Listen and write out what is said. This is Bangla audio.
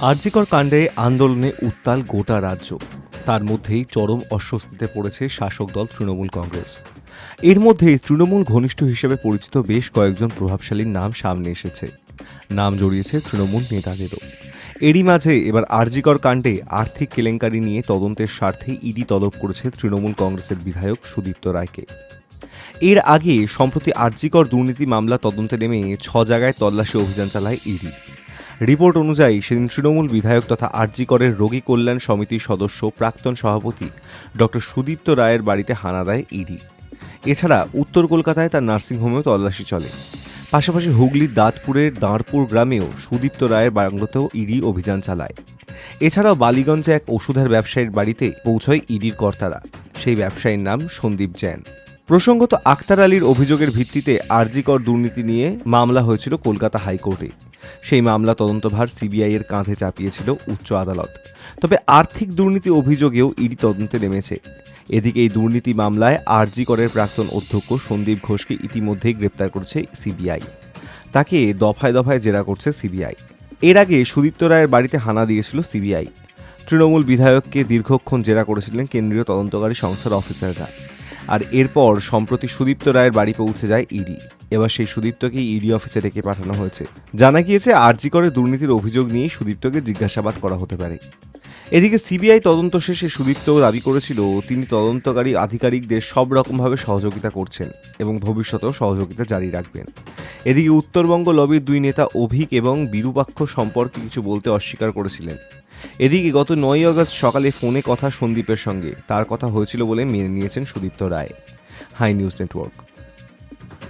আরজিকর কাণ্ডে আন্দোলনে উত্তাল গোটা রাজ্য। তার মধ্যেই চরম অস্বস্তিতে পড়েছে শাসক দল তৃণমূল কংগ্রেস। এর মধ্যে তৃণমূল ঘনিষ্ঠ হিসেবে পরিচিত বেশ কয়েকজন প্রভাবশালীর নাম সামনে এসেছে। নাম জড়িয়েছে তৃণমূল নেতাদেরও। এরই মাঝে এবার আরজিকর কাণ্ডে আর্থিক কেলেঙ্কারি নিয়ে তদন্তের স্বার্থে ইডি তলব করেছে তৃণমূল কংগ্রেসের বিধায়ক সুদীপ্ত রায়কে। এর আগে সম্প্রতি আরজিকর দুর্নীতি মামলা তদন্তে নেমে ছ জায়গায় তল্লাশি অভিযান চালায় ইডি। রিপোর্ট অনুযায়ী সেদিন তৃণমূল বিধায়ক তথা আরজিকরের রোগী কল্যাণ সমিতির সদস্য প্রাক্তন সভাপতি ডক্টর সুদীপ্ত রায়ের বাড়িতে হানা দেয় ইডি। এছাড়া উত্তর কলকাতায় তার নার্সিংহোমেও তল্লাশি চলে। পাশাপাশি হুগলির দাঁতপুরের দাঁড়পুর গ্রামেও সুদীপ্ত রায়ের বাংলোতেও ইডি অভিযান চালায়। এছাড়াও বালিগঞ্জে এক ওষুধের ব্যবসায়ীর বাড়িতে পৌঁছয় ইডির কর্তারা। সেই ব্যবসায়ীর নাম সন্দীপ জৈন। প্রসঙ্গত আক্তার আলীর অভিযোগের ভিত্তিতে আরজিকর দুর্নীতি নিয়ে মামলা হয়েছিল কলকাতা হাইকোর্টে। সেই মামলা তদন্তভার সিবিআই এর কাঁধে চাপিয়েছিল উচ্চ আদালত। তবে আর্থিক দুর্নীতি অভিযোগেও ইডি তদন্তে নেমেছে। এদিকে এই দুর্নীতি মামলায় আরজি করের প্রাক্তন অধ্যক্ষ সন্দীপ ঘোষকে ইতিমধ্যেই গ্রেপ্তার করেছে সিবিআই। তাকে দফায় দফায় জেরা করছে সিবিআই। এর আগে সুদীপ্ত রায়ের বাড়িতে হানা দিয়েছিল সিবিআই। তৃণমূল বিধায়ককে দীর্ঘক্ষণ জেরা করেছিলেন কেন্দ্রীয় তদন্তকারী সংস্থার অফিসাররা। আর এরপর, সম্প্রতি সুদীপ্ত রায়ের বাড়ি পৌঁছে যায় ইডি। এবার সেই সুদীপ্তকে ইডি অফিসে ডেকে পাঠানো হয়েছে। জানা গিয়েছে, আরজি করে দুর্নীতির অভিযোগ নিয়ে সুদীপ্তকে জিজ্ঞাসাবাদ করা হতে পারে। এদিকে সিবিআই তদন্ত শেষে সুদীপ্ত দাবি করেছিল, তিনি তদন্তকারী আধিকারিকদের সব রকমভাবে সহযোগিতা করছেন এবং ভবিষ্যতেও সহযোগিতা জারি রাখবেন। এদিকে উত্তরবঙ্গ লবির দুই নেতা অভিক এবং বিরূপাক্ষ সম্পর্কে কিছু বলতে অস্বীকার করেছিলেন। এদিকে গত নয় আগস্ট সকালে ফোনে কথা সন্দীপের সঙ্গে। তার কথা হয়েছিল বলে মেনে নিয়েছেন Sudipta Roy. Hi news network.